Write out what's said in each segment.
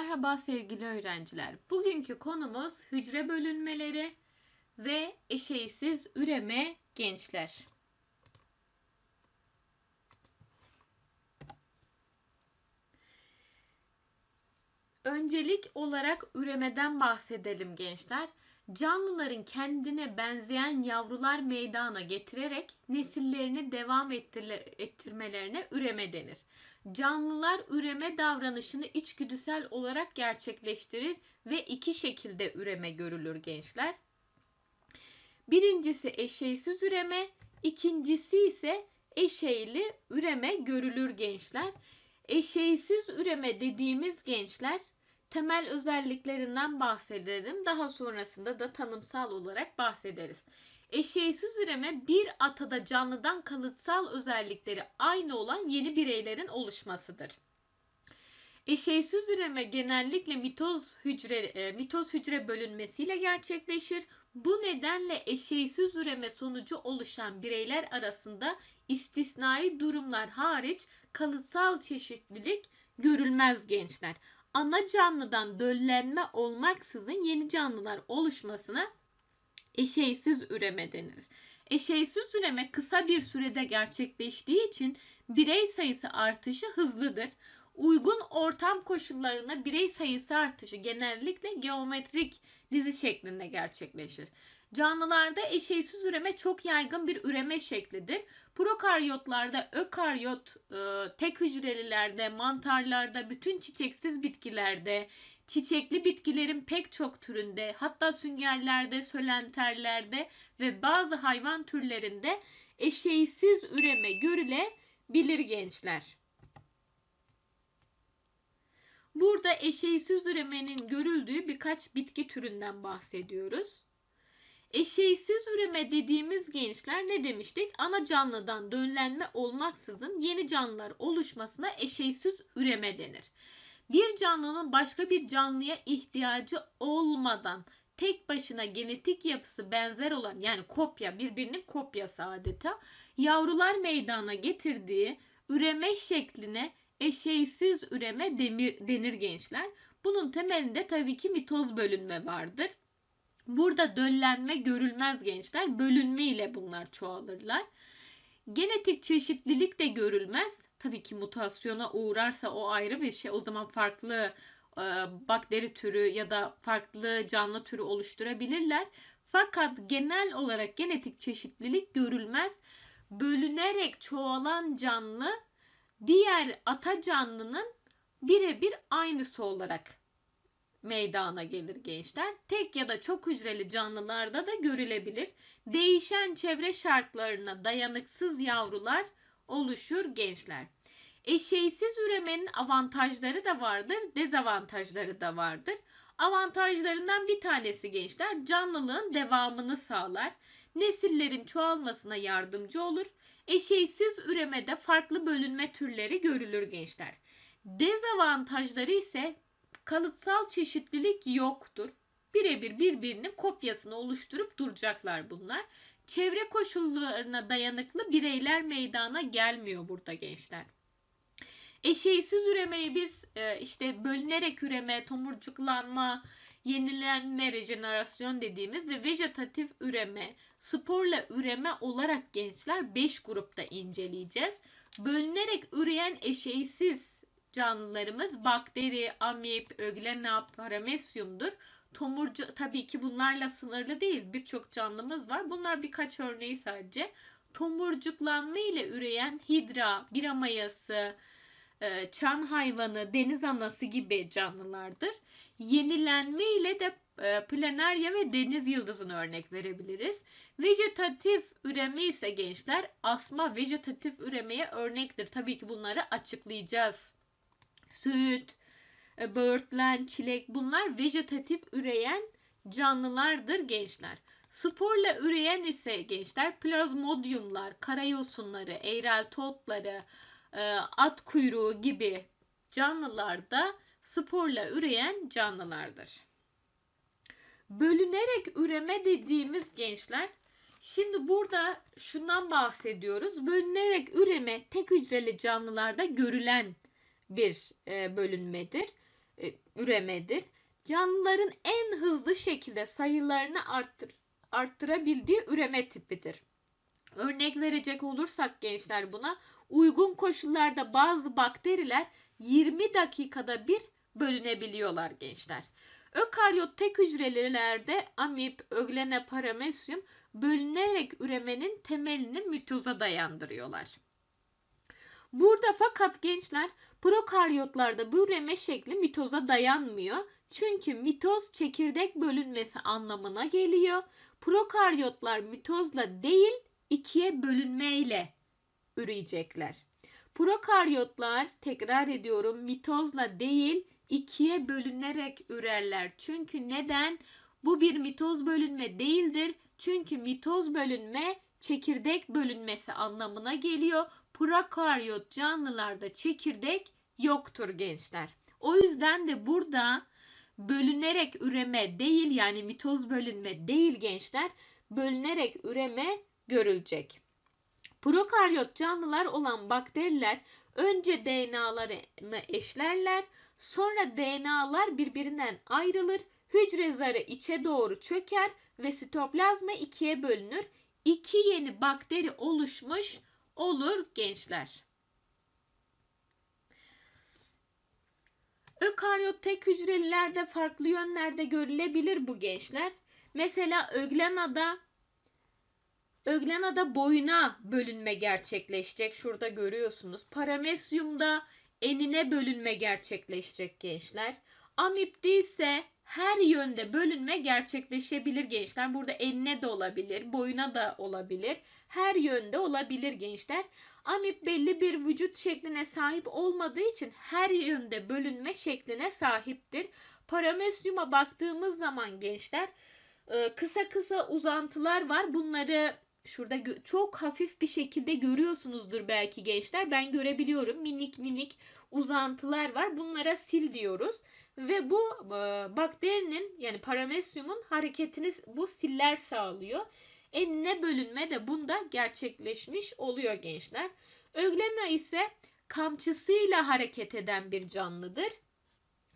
Merhaba sevgili öğrenciler. Bugünkü konumuz hücre bölünmeleri ve eşeğsiz üreme gençler. Öncelik olarak üremeden bahsedelim gençler. Canlıların kendine benzeyen yavrular meydana getirerek nesillerini devam ettirmelerine üreme denir. Canlılar üreme davranışını içgüdüsel olarak gerçekleştirir ve iki şekilde üreme görülür gençler. Birincisi eşeğsiz üreme, ikincisi ise eşeğli üreme görülür gençler. Eşeğsiz üreme dediğimiz gençler temel özelliklerinden bahsedelim. Daha sonrasında da tanımsal olarak bahsederiz. Eşeğsiz üreme bir atada canlıdan kalıtsal özellikleri aynı olan yeni bireylerin oluşmasıdır. Eşeğsiz üreme genellikle mitoz hücre e, mitoz hücre bölünmesiyle gerçekleşir. Bu nedenle eşeğsiz üreme sonucu oluşan bireyler arasında istisnai durumlar hariç kalıtsal çeşitlilik görülmez gençler. Ana canlıdan döllenme olmaksızın yeni canlılar oluşmasına eşeğsiz üreme denir. Eşeğsiz üreme kısa bir sürede gerçekleştiği için birey sayısı artışı hızlıdır. Uygun ortam koşullarına birey sayısı artışı genellikle geometrik dizi şeklinde gerçekleşir. Canlılarda eşeğsiz üreme çok yaygın bir üreme şeklidir. Prokaryotlarda, ökaryot, e, tek hücrelilerde, mantarlarda, bütün çiçeksiz bitkilerde, çiçekli bitkilerin pek çok türünde, hatta süngerlerde, sölenterlerde ve bazı hayvan türlerinde eşeğsiz üreme görülebilir gençler. Burada eşeğsiz üremenin görüldüğü birkaç bitki türünden bahsediyoruz. Eşeğsiz üreme dediğimiz gençler ne demiştik? Ana canlıdan dönlenme olmaksızın yeni canlılar oluşmasına eşeğsiz üreme denir. Bir canlının başka bir canlıya ihtiyacı olmadan tek başına genetik yapısı benzer olan yani kopya birbirinin kopyası adeta yavrular meydana getirdiği üreme şekline eşeğsiz üreme demir, denir gençler. Bunun temelinde tabii ki mitoz bölünme vardır. Burada döllenme görülmez gençler. Bölünme ile bunlar çoğalırlar. Genetik çeşitlilik de görülmez. Tabii ki mutasyona uğrarsa o ayrı bir şey. O zaman farklı e, bakteri türü ya da farklı canlı türü oluşturabilirler. Fakat genel olarak genetik çeşitlilik görülmez. Bölünerek çoğalan canlı diğer ata canlının birebir aynısı olarak meydana gelir gençler. Tek ya da çok hücreli canlılarda da görülebilir. Değişen çevre şartlarına dayanıksız yavrular oluşur gençler. Eşeğsiz üremenin avantajları da vardır, dezavantajları da vardır. Avantajlarından bir tanesi gençler canlılığın devamını sağlar. Nesillerin çoğalmasına yardımcı olur. Eşeğsiz üremede farklı bölünme türleri görülür gençler. Dezavantajları ise kalıtsal çeşitlilik yoktur. Birebir birbirinin kopyasını oluşturup duracaklar bunlar. Çevre koşullarına dayanıklı bireyler meydana gelmiyor burada gençler. Eşeğsiz üremeyi biz e, işte bölünerek üreme, tomurcuklanma, yenilenme, rejenerasyon dediğimiz ve vejetatif üreme, sporla üreme olarak gençler 5 grupta inceleyeceğiz. Bölünerek üreyen eşeğsiz canlılarımız bakteri, amip, öglena, paramesyumdur. Tomurcu tabii ki bunlarla sınırlı değil. Birçok canlımız var. Bunlar birkaç örneği sadece. Tomurcuklanma ile üreyen hidra, bira mayası, e, çan hayvanı, deniz anası gibi canlılardır. Yenilenme ile de e, planerya ve deniz yıldızını örnek verebiliriz. Vejetatif üreme ise gençler asma vejetatif üremeye örnektir. Tabii ki bunları açıklayacağız süt, e, böğürtlen, çilek bunlar vejetatif üreyen canlılardır gençler. Sporla üreyen ise gençler plazmodyumlar, karayosunları, eğrel totları, e, at kuyruğu gibi canlılar da sporla üreyen canlılardır. Bölünerek üreme dediğimiz gençler Şimdi burada şundan bahsediyoruz. Bölünerek üreme tek hücreli canlılarda görülen bir e, bölünmedir. e, üremedir. Canlıların en hızlı şekilde sayılarını arttır, arttırabildiği üreme tipidir. Örnek verecek olursak gençler buna uygun koşullarda bazı bakteriler 20 dakikada bir bölünebiliyorlar gençler. Ökaryot tek hücrelilerde amip, öglene, paramesyum bölünerek üremenin temelini mitoza dayandırıyorlar. Burada fakat gençler prokaryotlarda bu üreme şekli mitoza dayanmıyor. Çünkü mitoz çekirdek bölünmesi anlamına geliyor. Prokaryotlar mitozla değil ikiye bölünmeyle üreyecekler. Prokaryotlar tekrar ediyorum mitozla değil ikiye bölünerek ürerler. Çünkü neden? Bu bir mitoz bölünme değildir. Çünkü mitoz bölünme çekirdek bölünmesi anlamına geliyor. Prokaryot canlılarda çekirdek yoktur gençler. O yüzden de burada bölünerek üreme değil yani mitoz bölünme değil gençler. Bölünerek üreme görülecek. Prokaryot canlılar olan bakteriler önce DNA'larını eşlerler, sonra DNA'lar birbirinden ayrılır, hücre zarı içe doğru çöker ve sitoplazma ikiye bölünür. İki yeni bakteri oluşmuş olur gençler. Ökaryot tek hücrelilerde farklı yönlerde görülebilir bu gençler. Mesela Öglena'da Öglena'da boyuna bölünme gerçekleşecek. Şurada görüyorsunuz. Paramesyumda enine bölünme gerçekleşecek gençler. Amip'te ise her yönde bölünme gerçekleşebilir gençler. Burada enine de olabilir, boyuna da olabilir. Her yönde olabilir gençler. Amip belli bir vücut şekline sahip olmadığı için her yönde bölünme şekline sahiptir. Paramesyuma baktığımız zaman gençler e, kısa kısa uzantılar var. Bunları şurada çok hafif bir şekilde görüyorsunuzdur belki gençler. Ben görebiliyorum. Minik minik uzantılar var. Bunlara sil diyoruz. Ve bu e, bakterinin yani paramesyumun hareketini bu siller sağlıyor. Enine bölünme de bunda gerçekleşmiş oluyor gençler. Öglena ise kamçısıyla hareket eden bir canlıdır.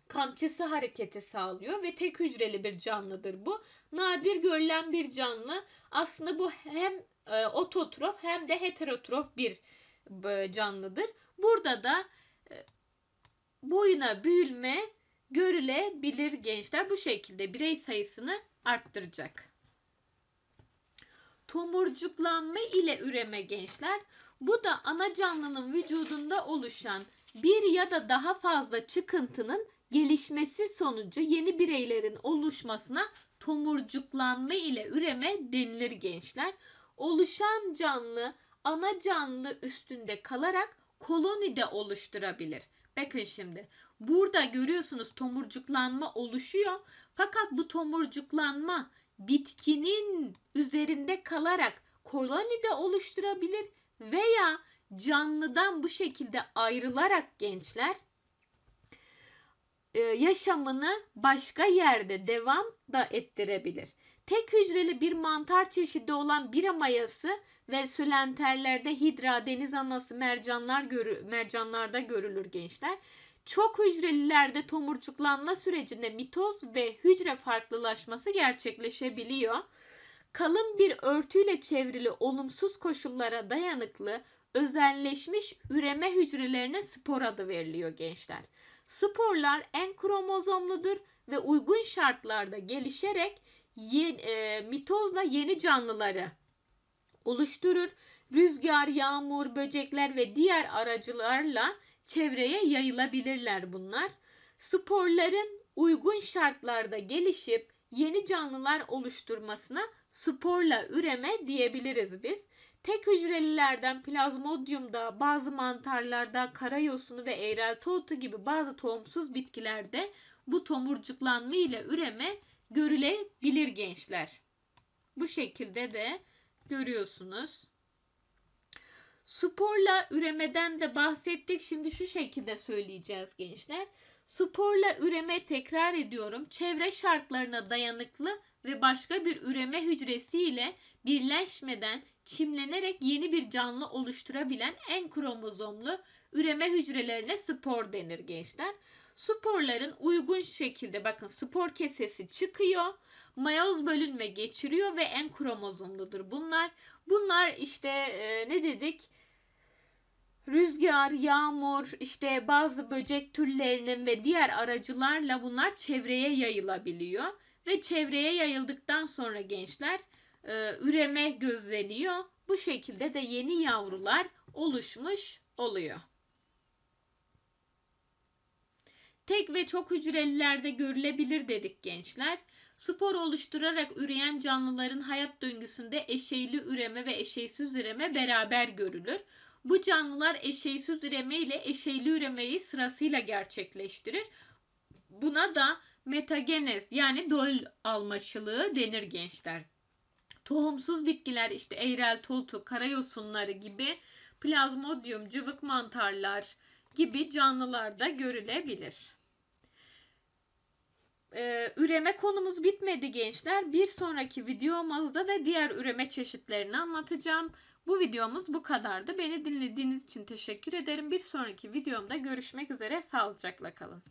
Kamçısı hareketi sağlıyor ve tek hücreli bir canlıdır bu. Nadir görülen bir canlı. Aslında bu hem e, ototrof hem de heterotrof bir e, canlıdır. Burada da e, boyuna büyülme görülebilir gençler. Bu şekilde birey sayısını arttıracak. Tomurcuklanma ile üreme gençler. Bu da ana canlının vücudunda oluşan bir ya da daha fazla çıkıntının gelişmesi sonucu yeni bireylerin oluşmasına tomurcuklanma ile üreme denilir gençler. Oluşan canlı ana canlı üstünde kalarak koloni de oluşturabilir. Bakın şimdi burada görüyorsunuz tomurcuklanma oluşuyor. Fakat bu tomurcuklanma bitkinin üzerinde kalarak koloni de oluşturabilir veya canlıdan bu şekilde ayrılarak gençler yaşamını başka yerde devam da ettirebilir. Tek hücreli bir mantar çeşidi olan bira mayası ve sülenterlerde hidra, deniz anası, mercanlar görü, mercanlarda görülür gençler. Çok hücrelilerde tomurcuklanma sürecinde mitoz ve hücre farklılaşması gerçekleşebiliyor. Kalın bir örtüyle çevrili olumsuz koşullara dayanıklı özelleşmiş üreme hücrelerine spor adı veriliyor gençler. Sporlar en kromozomludur ve uygun şartlarda gelişerek yeni, e, mitozla yeni canlıları oluşturur. Rüzgar, yağmur, böcekler ve diğer aracılarla çevreye yayılabilirler bunlar. Sporların uygun şartlarda gelişip yeni canlılar oluşturmasına sporla üreme diyebiliriz biz. Tek hücrelilerden plazmodiumda, bazı mantarlarda, karayosunu ve eğrelti gibi bazı tohumsuz bitkilerde bu tomurcuklanma ile üreme görülebilir gençler. Bu şekilde de görüyorsunuz. Sporla üremeden de bahsettik. Şimdi şu şekilde söyleyeceğiz gençler. Sporla üreme tekrar ediyorum. Çevre şartlarına dayanıklı ve başka bir üreme hücresiyle birleşmeden çimlenerek yeni bir canlı oluşturabilen en kromozomlu üreme hücrelerine spor denir gençler. Sporların uygun şekilde bakın spor kesesi çıkıyor. Mayoz bölünme geçiriyor ve en kromozomludur bunlar. Bunlar işte e, ne dedik? Rüzgar, yağmur, işte bazı böcek türlerinin ve diğer aracılarla bunlar çevreye yayılabiliyor. Ve çevreye yayıldıktan sonra gençler e, üreme gözleniyor. Bu şekilde de yeni yavrular oluşmuş oluyor. Tek ve çok hücrelilerde görülebilir dedik gençler. Spor oluşturarak üreyen canlıların hayat döngüsünde eşeyli üreme ve eşeysiz üreme beraber görülür. Bu canlılar eşeysiz üreme ile eşeyli üremeyi sırasıyla gerçekleştirir. Buna da metagenez yani dol almaşılığı denir gençler. Tohumsuz bitkiler işte eğrel tultu, karayosunları gibi plazmodium, cıvık mantarlar gibi canlılarda görülebilir. Ee, üreme konumuz bitmedi gençler. Bir sonraki videomuzda da diğer üreme çeşitlerini anlatacağım. Bu videomuz bu kadardı. Beni dinlediğiniz için teşekkür ederim. Bir sonraki videomda görüşmek üzere. Sağlıcakla kalın.